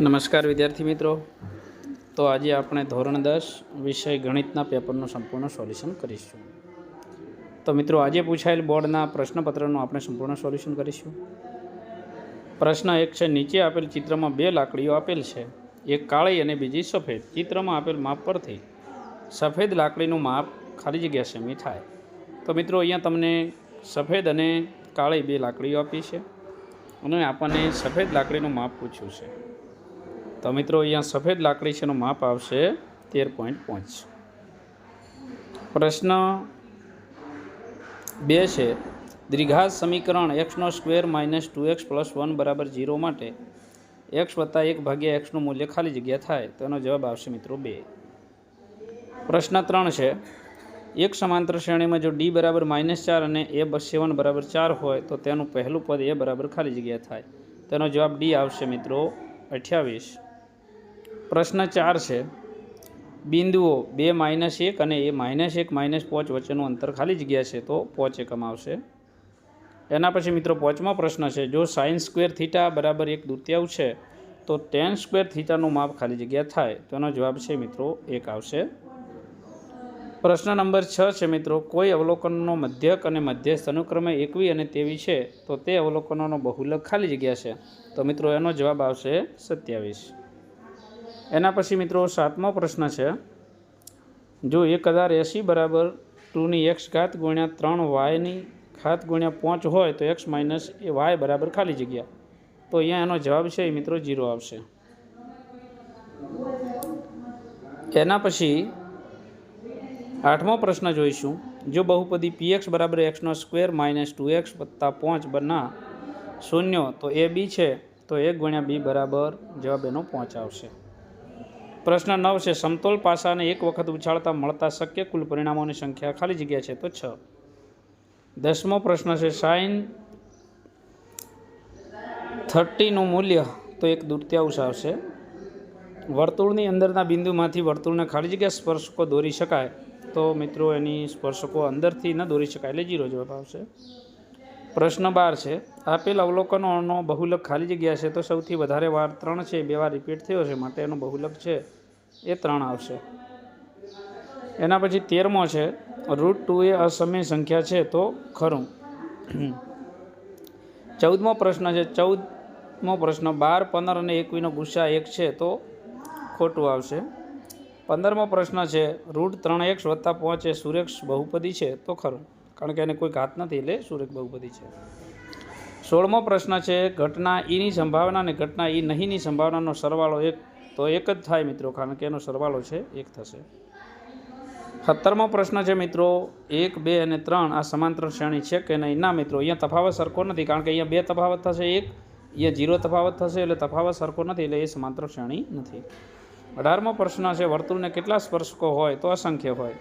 નમસ્કાર વિદ્યાર્થી મિત્રો. તો આજે આપણે ધોરણ દસ વિષય ગણિતના પેપરનું સંપૂર્ણ સોલ્યુશન કરીશું. તો મિત્રો, આજે પૂછાયેલ બોર્ડના પ્રશ્નપત્રનું આપણે સંપૂર્ણ સોલ્યુશન કરીશું. પ્રશ્ન એક છે, નીચે આપેલ ચિત્રમાં બે લાકડીઓ આપેલ છે. એક કાળી અને બીજી સફેદ. ચિત્રમાં આપેલ માપ પરથી સફેદ લાકડીનું માપ ખાલી જગ્યા સેમી થાય. તો મિત્રો, અહીંયા તમને સફેદ અને કાળી બે લાકડીઓ આપી છે અને આપણને સફેદ લાકડીનું માપ પૂછ્યું છે. તો મિત્રો, અહીંયા સફેદ લાકડી છે માપ આવશે તેર પોઈન્ટ પાંચ. પ્રશ્ન બે છે. દ્વિઘાત સમીકરણ એક્સનો square minus two x plus one બરાબર ઝીરો માટે એક્સ વત્તા એક ભાગ્યા એક્સનું મૂલ્ય ખાલી જગ્યા થાય, તો એનો જવાબ આવશે મિત્રો બે. પ્રશ્ન ત્રણ છે. એક સમાંતર શ્રેણીમાં જો ડી બરાબર માઇનસ ચાર અને એ સેવન બરાબર ચાર હોય, તો તેનું પહેલું પદ એ બરાબર ખાલી જગ્યા થાય તેનો જવાબ ડી આવશે મિત્રો અઠ્યાવીસ. પ્રશ્ન ચાર છે. બિંદુઓ બે માઇનસ એક અને એ માઇનસ એક માઇનસ પાંચ વચ્ચેનું અંતર ખાલી જગ્યા છે તો પાંચ એકમ આવશે. એના પછી મિત્રો પાંચમો પ્રશ્ન છે, જો સાઇન સ્ક્વેર થીટા બરાબર એક દુત્યાવ છે, તો ટેન સ્ક્વેર થીટાનું માપ ખાલી જગ્યા થાય, તો એનો જવાબ છે મિત્રો એક આવશે. પ્રશ્ન નંબર છ છે મિત્રો, કોઈ અવલોકનનો મધ્યક અને મધ્યસ્થ અનુક્રમે એકવી અને તેવી છે, તો તે અવલોકનોનો બહુલક ખાલી જગ્યા છે. તો મિત્રો એનો જવાબ આવશે સત્યાવીસ. એના પછી મિત્રો સાતમો પ્રશ્ન છે. જો એક હજાર એંસી બરાબર ટુની એક્સ ઘાત ગુણ્યા ત્રણ વાયની ઘાત ગુણ્યા પાંચ હોય તો એક્સ માઇનસ એ વાય બરાબર ખાલી જગ્યા. તો અહીંયા એનો જવાબ છે એ મિત્રો જીરો આવશે. એના પછી આઠમો પ્રશ્ન જોઈશું. જો બહુપદી પી એક્સ બરાબર એક્સનો સ્ક્વેર માઇનસ ટુ એક્સ વત્તા પાંચ બના શૂન્ય તો એ બી છે તો એક ગુણ્યા બી બરાબર જવાબ એનો પાંચ આવશે. પ્રશ્ન નવ છે, સમતોલ પાસાને એક વખત ઉછાળતા મળતા શક્ય કુલ પરિણામોની સંખ્યા ખાલી જગ્યા છે તો છ. દસમો પ્રશ્ન છે સાઇન થર્ટીનું મૂલ્ય તો એક દૂરત્યાંશ આવશે. વર્તુળની અંદરના બિંદુમાંથી વર્તુળને ખાલી જગ્યા સ્પર્શકો દોરી શકાય તો મિત્રો એની સ્પર્શકો અંદરથી ન દોરી શકાય એટલે જીરો જવાબ આવશે. પ્રશ્ન બાર છે, આપેલ અવલોકનોનો બહુલક ખાલી જગ્યા છે તો સૌથી વધારે વાર ત્રણ છે, બે વાર રિપીટ થયો છે, માટે એનો બહુલક છે, એ ત્રણ આવશે. એના પછી તેરમો છે રૂટ ટુ એ અસમય સંખ્યા છે તો ખરું. ચૌદમો પ્રશ્ન છે, ચૌદમો પ્રશ્ન બાર, પંદર અને એકવીનો ગુસ્સા એક છે તો ખોટું આવશે. પંદરમો પ્રશ્ન છે રૂટ ત્રણ એક્સ વત્તા પહોંચે સુરેક્ષ બહુપદી છે તો ખરું. કારણ કે એને કોઈ ઘાત નથી એટલે સુરેખ બહુપદી છે. સોળમો પ્રશ્ન છે, ઘટના ઈની સંભાવના અને ઘટના ઈ નહીંની સંભાવનાનો સરવાળો એક, તો એક જ થાય મિત્રો, કારણ કે એનો સરવાળો છે, એક થશે. સત્તરમો પ્રશ્ન છે મિત્રો, એક, બે અને ત્રણ આ સમાંતર શ્રેણી છે કે નહીં? ના મિત્રો, અહીંયા તફાવત સરખો નથી, કારણ કે અહીંયા બે તફાવત થશે, એક, અહીંયા જીરો તફાવત થશે એટલે તફાવત સરખો નથી એટલે એ સમાંતર શ્રેણી નથી. અઢારમો પ્રશ્ન છે, વર્તુળને કેટલા સ્પર્શકો હોય? તો અસંખ્ય હોય.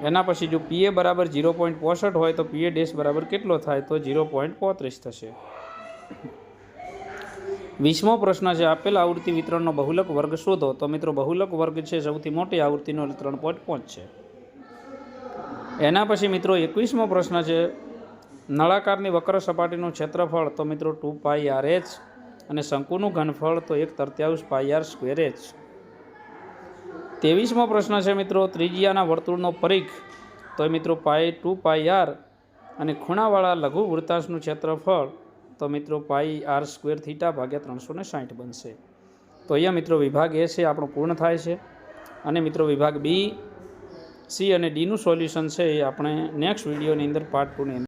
એના પછી જો પીએ બરાબર ઝીરો પોઈન્ટ પોસઠ હોય તો પીએ ડેશ બરાબર કેટલો થાય તો ઝીરો પોઈન્ટ પોત્રીસ થશે. વીસમો પ્રશ્ન છે, આપેલ આવૃત્તિ વિતરણનો બહુલક વર્ગ શોધો. તો મિત્રો, બહુલક વર્ગ છે, સૌથી મોટી આવૃત્તિનો ત્રણ પોઈન્ટ પાંચ છે. એના પછી મિત્રો, એકવીસમો પ્રશ્ન છે, નળાકારની વક્ર સપાટીનું ક્ષેત્રફળ તો મિત્રો, ટુ પાઈ આર એચ અને શંકુનું ઘનફળ તો એક તરત્યાવીસ પાઈ આર સ્ક્વેર એચ. ત્રેવીસમો પ્રશ્ન છે મિત્રો, ત્રિજ્યાના વર્તુળનો પરીખ તો મિત્રો પાઈ ટુ પાઈ આર અને ખૂણાવાળા લઘુ વૃત્તાંશનું ક્ષેત્રફળ, તો મિત્રો, પાઈ આર સ્ક્વેર થીટા ભાગ્યા ત્રણસો ને સાઠ બનશે. તો અહીંયા મિત્રો, વિભાગ એ છે, આપણો પૂર્ણ થાય છે. અને મિત્રો, વિભાગ બી, સી અને ડીનું સોલ્યુશન છે એ આપણે નેક્સ્ટ વિડીયોની અંદર પાર્ટ ટુની અંદર